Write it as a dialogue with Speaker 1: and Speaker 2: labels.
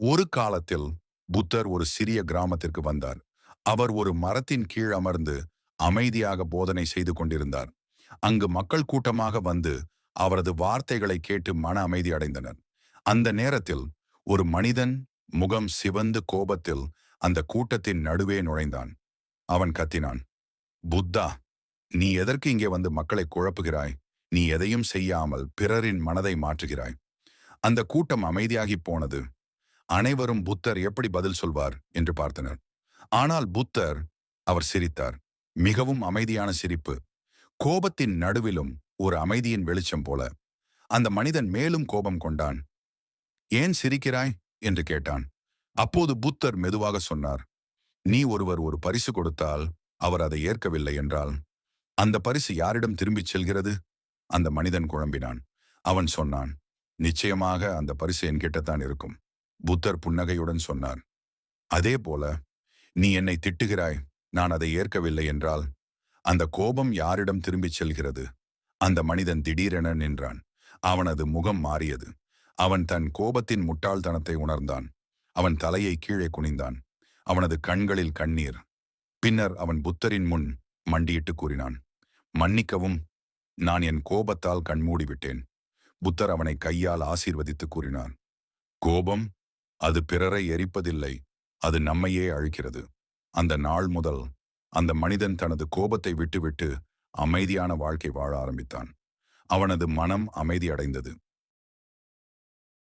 Speaker 1: ஒரு காலத்தில் புத்தர் ஒரு சிறிய கிராமத்திற்கு வந்தார். அவர் ஒரு மரத்தின் கீழ் அமர்ந்து அமைதியாக போதனை செய்து கொண்டிருந்தார். அங்கு மக்கள் கூட்டமாக வந்து அவரது வார்த்தைகளை கேட்டு மன அமைதி அடைந்தனர். அந்த நேரத்தில் ஒரு மனிதன் முகம் சிவந்து கோபத்தில் அந்த கூட்டத்தின் நடுவே நுழைந்தான். அவன் கத்தினான் புத்தா நீ எதற்கு இங்கே வந்து மக்களை குழப்புகிறாய்? நீ எதையும் செய்யாமல் பிறரின் மனதை மாற்றுகிறாய். அந்த கூட்டம் அமைதியாகி போனது. அனைவரும் புத்தர் எப்படி பதில் சொல்வார்? என்று பார்த்தனர். ஆனால் புத்தர் அவர் சிரித்தார். மிகவும் அமைதியான சிரிப்பு. கோபத்தின் நடுவிலும் ஒரு அமைதியின் வெளிச்சம் போல. அந்த மனிதன் மேலும் கோபம் கொண்டான். ஏன் சிரிக்கிறாய்? என்று கேட்டான். அப்போது புத்தர் மெதுவாக சொன்னார். நீ ஒருவர் ஒரு பரிசு கொடுத்தால் அவர் அதை ஏற்கவில்லை என்றால் அந்த பரிசு யாரிடம் திரும்பிச் செல்கிறது? அந்த மனிதன் குழம்பினான். அவன் சொன்னான் நிச்சயமாக அந்த பரிசு என்கிட்டத்தான் இருக்கும். புத்தர் புன்னகையுடன் சொன்னார் அதே போல நீ என்னை திட்டுகிறாய் நான் அதை ஏற்கவில்லை என்றால் அந்த கோபம் யாரிடம் திரும்பிச் செல்கிறது? அந்த மனிதன் திடீரென நின்றான். அவனது முகம் மாறியது. அவன் தன் கோபத்தின் முட்டாள்தனத்தை உணர்ந்தான். அவன் தலையை கீழே குனிந்தான். அவனது கண்களில் கண்ணீர். பின்னர் அவன் புத்தரின் முன் மண்டியிட்டு கூறினான் மன்னிக்கவும் நான் என் கோபத்தால் கண்மூடிவிட்டேன். புத்தர் அவனை கையால் ஆசீர்வதித்து கூறினார். கோபம் அது பிறரை எரிப்பதில்லை அது நம்மையே அழிக்கிறது. அந்த நாள் முதல் அந்த மனிதன் தனது கோபத்தை விட்டுவிட்டு அமைதியான வாழ்க்கை வாழ ஆரம்பித்தான். அவனது மனம் அமைதி அடைந்தது